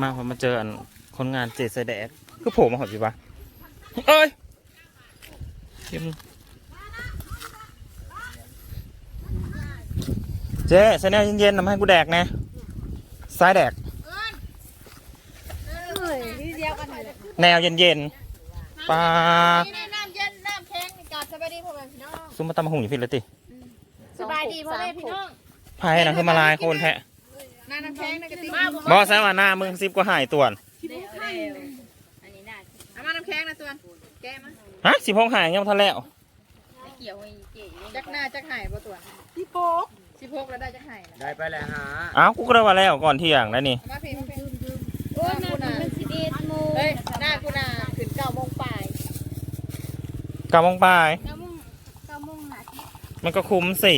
มาพอมาเจออันคนงานเจสแดกก็โผล่มาหอดสิวะเอ้ยเจ็บเจ๊ใส่แนวเย็นๆทำให้กูแดกนะซ้ายแดกเฮ้ยที่เดียวกันเลย แนวเย็นๆปลานี่น้ำเย็นน้ำแข็งนี่กาดสบายดีพ่อแม่พี่น้อง ซุ่มมาตำมะหุงอยู่พี่ละติสบายดีพ่อแม่พี่น้องไพ่นะคือมาลายโคนแทะ น้ำน้ำแข็งในกระติกมาบอสว่าหน้ามึงซิบก็หายตัวนเอามาน้ำแข็งนะตัวนแกมาฮะสิบหกหายยังบ่ทันแล้วจักหน้าจักไห่บ่ตัวนสิบหกสิบหกแล้วได้จักไห่นะได้ไปแล้วฮะอ้าวกูก็ได้มาแล้วก่อนเที่ยงแล้วนี่เอามาเพลงมาเพลงโอ้ยมันเป็นสิบเอ็ดโมงเฮ้ยหน้ากูน่ะขึ้นเก้าโมงปลายกลับมองปลายเก้าโมงเก้าโมงนาทีมันก็คุ้มสิ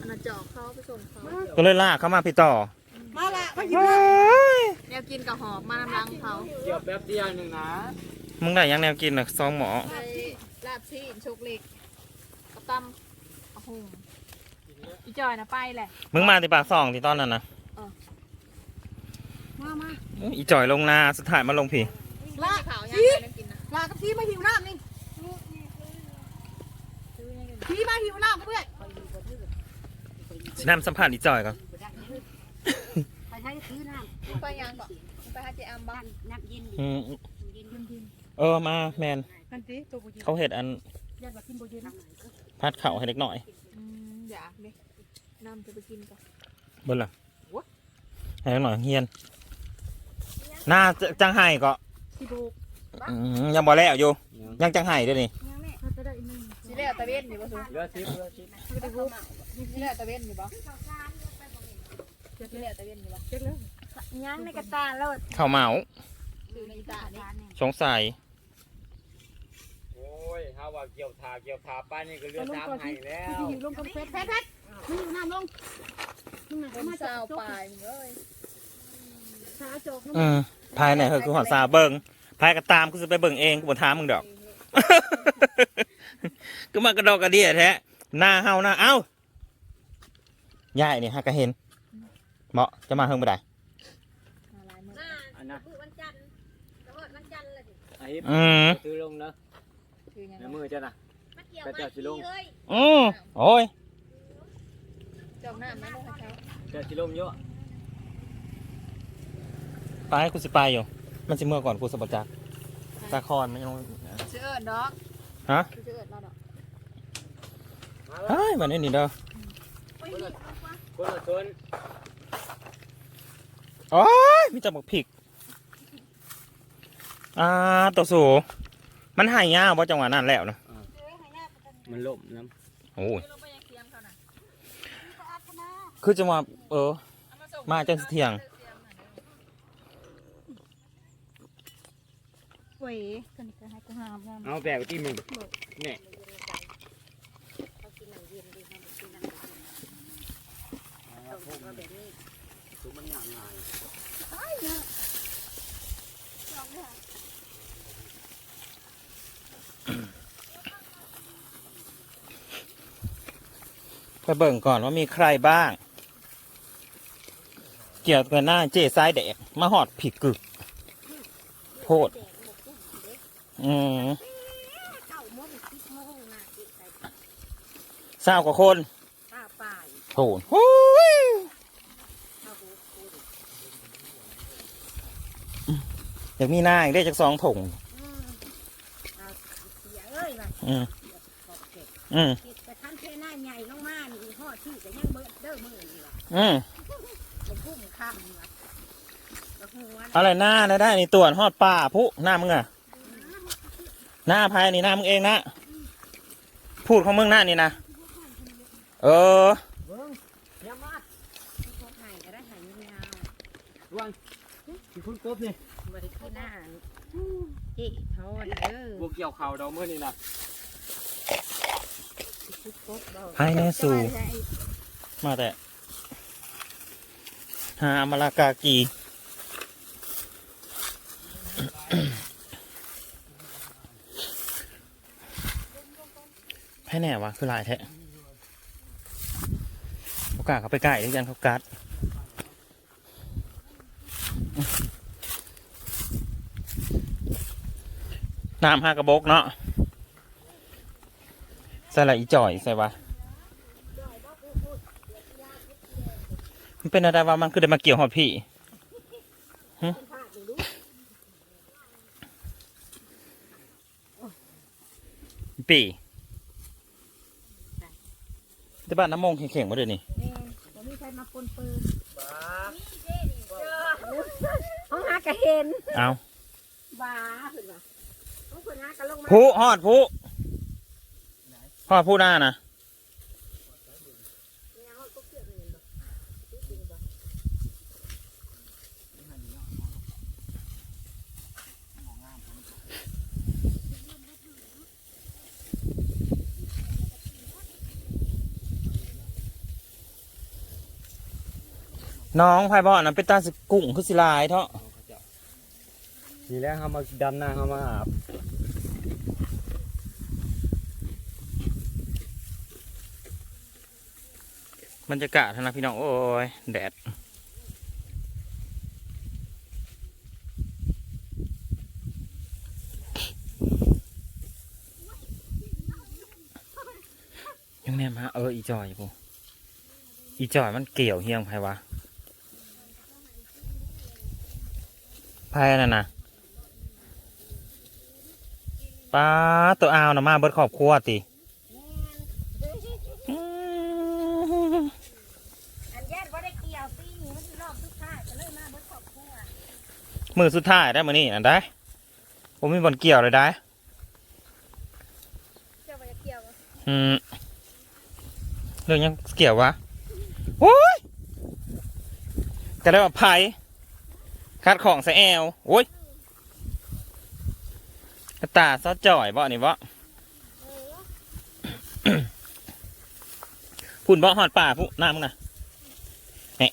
อันนั้นจอกเขาไปส่งเขา ก็เลยลากเข้ามาพี่ต่อมาละมาหยิบเฮ้ยแนวกินกับหอบมาน้ำลังเขาเกี่ยวแป๊บเดียวหนึ่งนะมึงได้ยังแนวกินน่ะซองหมอไปลาบซีนโชกเล็กกับตำกับหุ่งอีจอยนะไปแหละมึงมาที่ปากซองที่ตอนนั้นนะมามาอุ๊ยอีจ่อยลงนาสุดท้ายมาลงผีลาขาวยังไงน้ำกินนะลากับพี่มาหิวน้ำนี่พี่มาหิวน้ำเพื่อน สิน้ำสัมผัสอีจ่อยก่อนไปใช้ซื้อน้ไปยังก่อนไปหาเจอัมำบ้าบ้านนน้ำเย็นอืมเย็นเย็นเออมาแมนนั่นสิตัวกูยิเขาเห็ดอันยันว่ากินโบเย็นพัดเข่าให้เล็กหน่อยอยากดิน้ำจะไปกินก่อนเบิ้ลล่ะให้เล็กหน่อยเฮียนหน้าจะจังไห้ก็ที่บุกอืมยังบ่แล้วอยู่ยังจังไห้ด้วยนี่เขาจะได้อีกหนึ่ง สิเล่ตะเวนอยู่ป่ะสูเลือดซิบเลือดซิบสิได้บุกสิเล่ตะเวนอยู่ป่ะสิเล่ตะเวนอยู่ป่ะย่างในกระตาแล้วข้าวเหมาคือในตานี่สงสัยโอ้ยถ้าว่าเกี่ยวทาเกี่ยวทาป้านี่ก็เลือดตามให้แล้วลงกับเพชรเพชรเพชรมึงน้ำลงมึงเป็นมาสาวปลายมึงเอ้ยชาโจกอืมภายในเฮอคือหอดซาเบิงภายก็ตามกูจะไปเบิ่งเองกูบ่ถามมึงดอก ก็มากระดอกกระเดียแท้หน้าเฮาหน้าเอ้ายายนี่ฮะก็เห็นเหมาะจะมาเฮิงบ่ได้อันนะวันจันทร์แต่ว่าวันจันทร์เลยไอ้อืมซื้อลงเนอะคือยังในมือเจ้าน่ะมันเกี่ยวมาทีเลยอืมโอ้ยจอกน้ำนะลูกให้เขาเจ้าสิลงเยอะไปกูสิไปอยู่ มันสิเมื่อก่อนกูสะบัดจักตาคอนมันยังชื่อเอิญดอก ฮะชื่อเอิญเราดอกเฮ้ยมันนี่นี่เด้อคนละชนโอ้ยมีแต่บักผิก อ่าตัวสูมันหายยาวเพราะจังหวะนั้นแล้วนะมันล่มน้โอ้ยลงไปยังเคียงเขาน่ะคือจังหวะเออเอามาส่งมาจังสิเที่ยง เว้ยคนนี้ก็ให้กูหามำเอาแบกที่มึงเนี่ยคือมันอย่างไงไปเบิ่งก่อนว่ามีใครบ้าง เกี่ยวกับหน้าเจ๊ซ้ายแดกมาหอดผิดกึกโพด อืมเข้าม้วนคิดโมงนะจิตใจเศร้ากว่าคนข้าป่ายโถนโอ้ยข้าหูคูอยากมีหน้าอีกได้จากสองถุงอืมเอาเสียเอ้ยว่ะอืมขอบเขตอืมคิดแต่ท่านเทน่าใหญ่ลงมานี่ห่อที่แต่ยังเบิดเด้อมือนี่ว่ะอืมเป็นผู้มีข้ามนี่ว่ะกระหัวอะไรหน้านะได้นี่ตัวหอดป่าผู้หน้ามึงอะ หน้าภายนี่หน้ามึงเองนะ พูดของมึงหน้านี่นะ เออยามาที่เขาหายก็ได้หายยาวดวนที่คุณกบนี่บริขึ้นหน้าเจ๊ทอดเด้อบวกเกี่ยวเข่าดอกเมื่อนี่นะทุกกบเบาให้แน่สู่มาแต่หามาลากากี ให้แน่วะคือลายแท้โอกาสเขาไปใกล้หรือยังเขากัดน้ำห้ากระบอกเนาะใส่ละอีจ่อยใส่วะมันเป็นอะไรวะมันคือได้มาเกี่ยวหอพี่ปี ที่บ้านน้ำมงเข่งๆมาเดี๋ยวนี้แม่บ่มีใครมาปนปืนห้องหากระเห็นเอาบ้าเพิ่นว่าห้องเพิ่นหากระลงมา ผู้หอดผู้หอดผู้หน้านะ เนี่ยห้องก็เชื่อเงินบ่ น้องไพ่บ่อนะเป็นตาสิกุ้งคือสิลายเถาะนี่แหละเขามาดำหน้าเขามาอาบบรรยากาศนะพี่น้องโอ้ยแดดยังแนมฮะเอออีจอยปูอีจอยมันเกี่ยวเฮียงไผวะ ไผนั่นน่ะป้าตัวอาวนะมาเบิดครอบครัวติอืมอันแยกบ่ได้เกี่ยวปีนี้มันสิรอบสุดท้ายก็เลยมาเบิดครอบครัวมือสุดท้ายได้มือนี่อันได้ผมมีบอลเกี่ยวเลยได้เจ้าไปเกี่ยวบ่อืมเรื่องยังเกี่ยววะโอ้ยก็ได้ว่าไผ่ คัดของใส่แอวโอ้ยกระตาซอจ่อยบ่นี่บ่พุ่นบ่หอดป่าผู้หน้ามึงนะเฮ้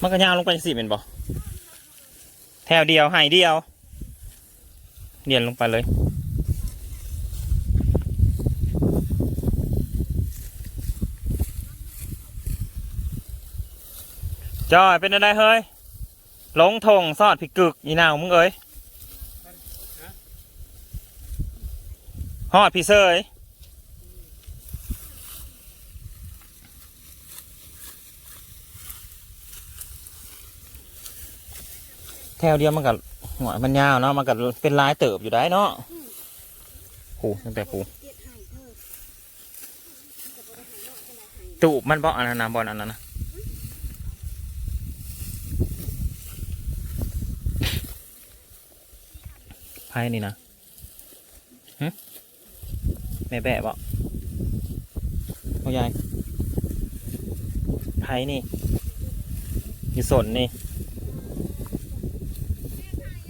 มันก็ยาวลงไปสิเป็นบ่แถวเดียวให้เดียว เดียนลงไปเลยจอยเป็นอะไรเฮ้ย ลงทงซอดผิดกึกอีนาวมึงเอ้ยฮอดพี่เซยแถวเดียวมันกับหัวมันยาวเนาะมันก็เป็นลายเติบอยู่ได้เนาะผูตั้งแต่ผูเจ็ดให้เธอตูบมันบ่อันนั้นนะบอลอันนั้นนะ ไพ่นี่นะหึแม่แบะบ่พ่อยายไพ่นี่อยู่สนนี่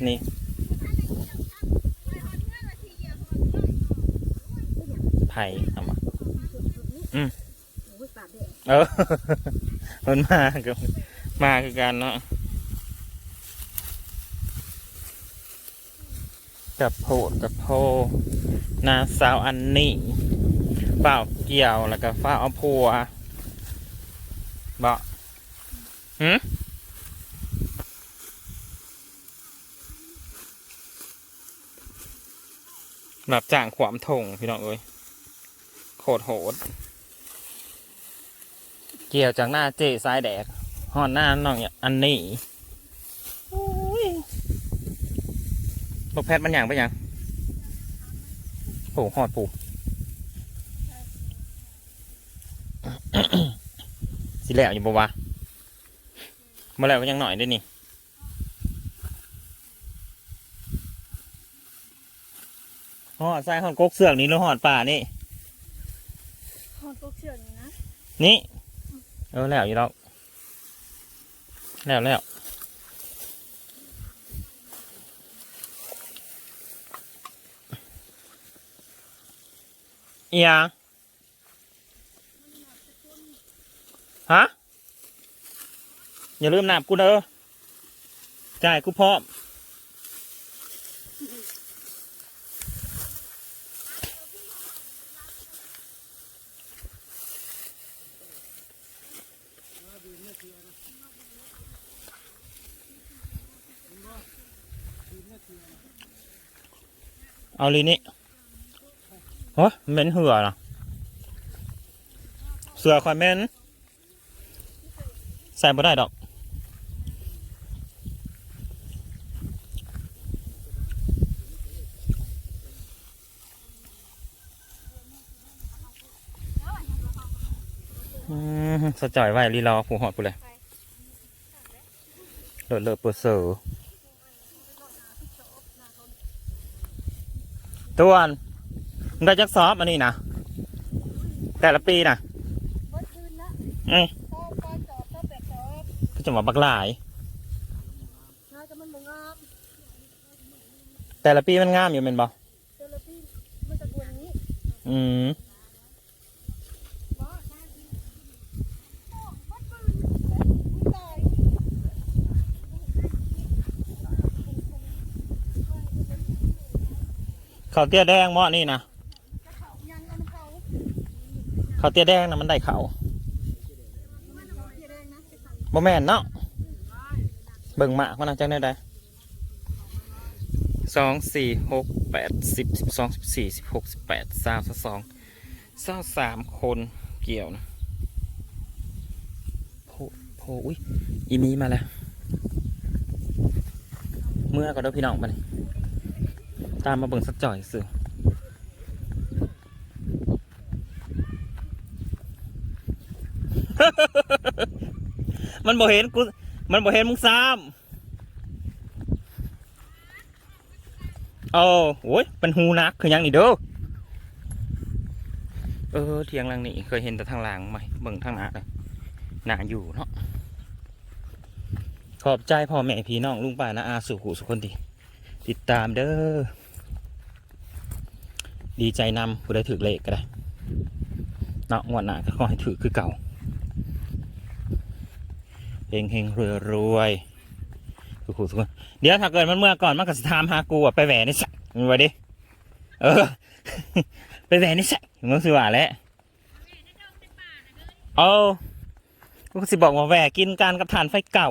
นี่ไผ่ทำมาโอ้ยปากแดงเออมันมากับมาคือกันเนาะ กับโพดกับโพนาสาวอันนี้เปล่าเกี่ยวแล้วก็ฟ้าเอาพัวบอกหืมแบบจ่างขวามทงพี่น้องเอ้ยโคตรโหด เกี่ยวจากหน้าเจซ้ายแดกหอนหน้าน้องเนี่ยอัน นี้บกแพทย์มันอย่างไปยังผูหอดผูสิแล้วอยู่ปะวะมาแล้วก็ยังหน่อยได้นี่หอดใส่หอดกกเสือกนี่หรือหอดป่านี่ฮอดพวกเชือกนี่นะนี่เออแล้วอยู่แล้วแล้วแล้ว อีหยังฮะอย่าลืมนับกูเด้อจ่ายกูพร้อมเอาเลีนี่ โอ้เหม็นเหือนะเสือคอยเหม็นใส่บ่ได้ดอกอืมสะจ่อยไว้รีรอผูหอดกูเลยเลิศเลิศเปิดเสือตัวน ได้จักซอฟอันนี้นะแต่ละปีนะเบิดคืนละอืมเข้าปลาจอบเข้าเป็ดจอบก็จะมาบักหลายน่าจะมันบ่งามแต่ละปีมันงามอยู่เป็นบ่เจอละพี่มันจะกวนนี้อืมบ่น่าดีโอ้เบิดคืนอุ้ยตายข้าวเตี้ยแดงเหมาะนี่นะจะเขายังกันเขา ข้าวเตี้ยแดงนะมันได้เขาวมันเอาเกียร์แดงนะจะเขาบ่แม่นเนาะเบิ่งหมากมันนะจังได้ได้สองสี่หกแปดสิบสิบสองสิบสี่สิบหกสิบแปดสามสิบสองสามสามคนเกี่ยวนะโพโพอุ้ยอีมีมาแล้ว เมื่อก็เด้อพี่น้องมานี่ตามมาเบิ่งสักจ่อยสิ มันบ่เห็นกู มันบ่เห็นมึงซ้ำโอ้โอ้ยเป็นหูนักคือยังนี่เด้อ เออเทียงหลังนี่เคยเห็นแต่ทางหลังไหมเบิ่งทางหน้าเลยหน้าอยู่เนาะ ขอบใจพ่อแม่พี่น้องลุงป้านะอาสุขุสุคนดีติดตามเด้อ ดีใจนำผู้ได้ถือเลขก็ได้ เนาะงวดหน้าก็ขอให้ถือคือเก่า เฮงเฮงรวยรวยสุขุสุนเดี๋ยวถ้าเกิดมันเมื่อก่อนมันก็สิถามหากูอะไปแหวนนี่สักมึงไว้ดิเออ ไปแหวนนี่สักมึงสิว่าแหล้วเอากูสิบอกว่าแหวกินการกับฐานไฟเก่า